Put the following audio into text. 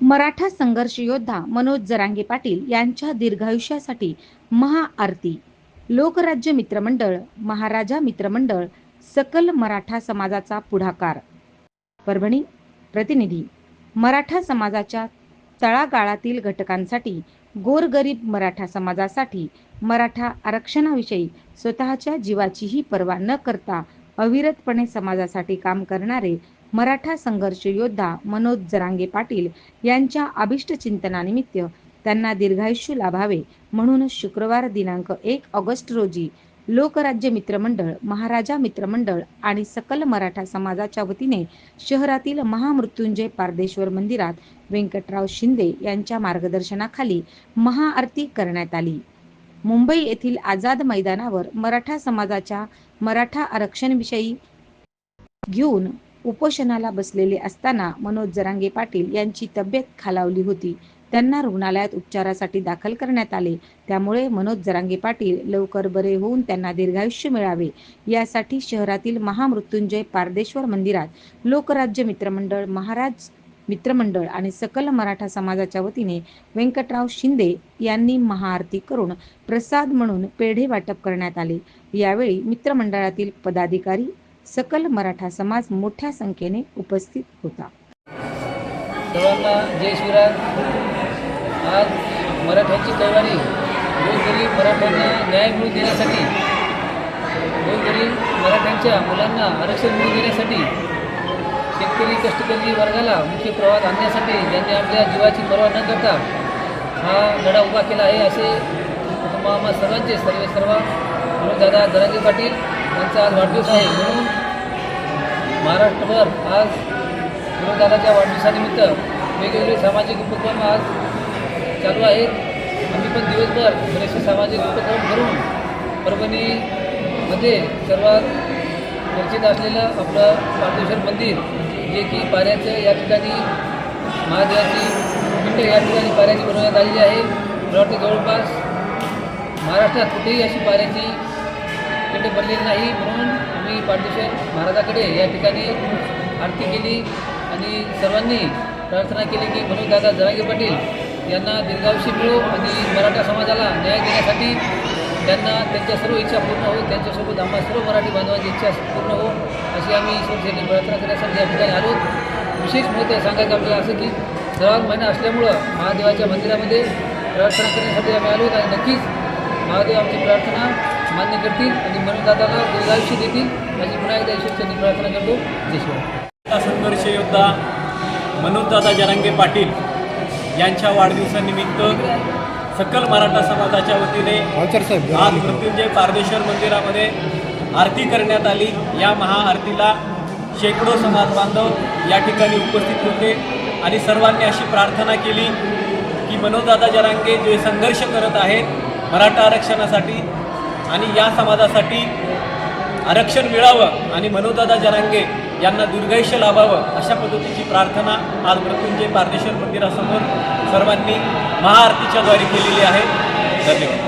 मराठा संघर्ष योद्धा मनोज जरांगे पाटील यांच्या दीर्घायुष्यासाठी महाआरती. लोकराज्य मित्रमंडळ महाराजा मित्रमंडळ सकल मराठा समाजाचा पुढाकार. परभणी प्रतिनिधी. मराठा समाजाच्या तळागाळातील घटकांसाठी गोरगरीब मराठा समाजासाठी मराठा आरक्षणाविषयी स्वतःच्या जीवाचीही पर्वा न करता अविरतपणे समाजासाठी काम करणारे मराठा संघर्ष योद्धा मनोज जरांगे पाटील यांच्या अभिष्ट चिंतनानिमित्त त्यांना दीर्घायुष्य लाभावे म्हणून शुक्रवार दिनांक एक ऑगस्ट रोजी लोकराज्य मित्रमंडळ महाराजा मित्रमंडळ आणि सकल मराठा समाजाच्या वतीने शहरातील महामृत्युंजय पारदेश्वर मंदिरात व्यंकटराव शिंदे यांच्या मार्गदर्शनाखाली महाआरती करण्यात आली. मुंबई येथील आझाद मैदानावर मराठा समाजाच्या मराठा आरक्षणविषयी घेऊन उपोषणाला बसलेले असताना मनोज जरांगे पाटील यांची तब्येत खालावली होती. त्यांना रुग्णालयात उपचारासाठी दाखल करण्यात आले. त्यामुळे मनोज जरांगे पाटील लवकर बरे होऊन त्यांना दीर्घायुष्य मिळावे. यासाठी शहरातील महामृत्युंजय पारदेश्वर मंदिरात लोकराज्य मित्रमंडळ महाराज मित्रमंडळ आणि सकल मराठा समाजाच्या वतीने व्यंकटराव शिंदे यांनी महाआरती करून प्रसाद म्हणून पेढे वाटप करण्यात आले. यावेळी मित्रमंडळातील पदाधिकारी सकल मराठा समाज मोठ्या संख्येने उपस्थित होता. सर्वांना जय शिवराय. आज मराठ्यांची तलवारी गोरगरीब मराठ्यांना न्याय मिळवून देण्यासाठी गोरगरीब मराठ्यांच्या मुलांना आरक्षण मिळवून देण्यासाठी शेतकरी कष्टकरी वर्गाला मुख्य प्रवाहात आणण्यासाठी ज्यांनी आपल्या जीवाची पर्वा न करता हा लढा उभा केला आहे असे आम्हा सर्वांचे सर्व सर्व. म्हणून दादा जरांगे पाटील यांचा आज वाढदिवस आहे. म्हणून महाराष्ट्रभर आज गुरुदादाच्या वाढदिवसानिमित्त वेगवेगळे सामाजिक उपक्रम आज चालू आहेत. आम्ही पण दिवसभर बरेचसे सामाजिक उपक्रम करून परभणीमध्ये सर्वात चर्चित असलेलं आपलं पारदेश्वर मंदिर जे की पाऱ्याचं या ठिकाणी महादेवाची पिंड या ठिकाणी पाऱ्याची बनवण्यात आलेली आहे. मला वाटतं जवळपास महाराष्ट्रात कुठेही अशी पाऱ्याची पिंड बनलेली नाही म्हणून आम्ही पारदेश्वर महाराजाकडे या ठिकाणी आरती केली आणि सर्वांनी प्रार्थना केली की मनोजदादा जरांगे पाटील यांना दीर्घावशी मिळो आणि मराठा समाजाला न्याय देण्यासाठी त्यांना त्यांच्या सर्व इच्छा पूर्ण हो त्यांच्यासोबत आम्हा सर्व मराठी बांधवांची इच्छा पूर्ण हो अशी आम्ही ईश्वरचरणी प्रार्थना करण्यासाठी या ठिकाणी आलो. विशेष महत्त्व सांगायचं आपल्याला असं की श्रावण महिना असल्यामुळं महादेवाच्या मंदिरामध्ये प्रार्थना करण्यासाठी आम्ही आलो आणि नक्कीच महादेव आमची प्रार्थना मान्य करतील आणि मनोदादाला दीर्घायुष्य देतील. अशी पुन्हा एकदा ईश्वरचरणी प्रार्थना करतो. जय संघर्ष योद्धा मनोजदादा जरांगे पाटील यांच्या वाढदिवसानिमित्त सकल मराठा समाजाच्या वतीने आज मृत्युंजय पारदेश्वर मंदिरामध्ये आरती करण्यात आली. या महाआरतीला शेकडो समाज बांधव या ठिकाणी उपस्थित होते आणि सर्वांनी अशी प्रार्थना केली की मनोजदादा जरांगे जे संघर्ष करत आहेत मराठा आरक्षणासाठी आणि या समाजासाठी आरक्षण मिळावं आणि मनोदादा जरांगे यांना दुर्गैष्य लाभावं अशा पद्धतीची प्रार्थना आज मृत्युंजय पारदेश्वर मंदिरासमोर सर्वांनी महाआरतीच्या द्वारे केलेली आहे. धन्यवाद.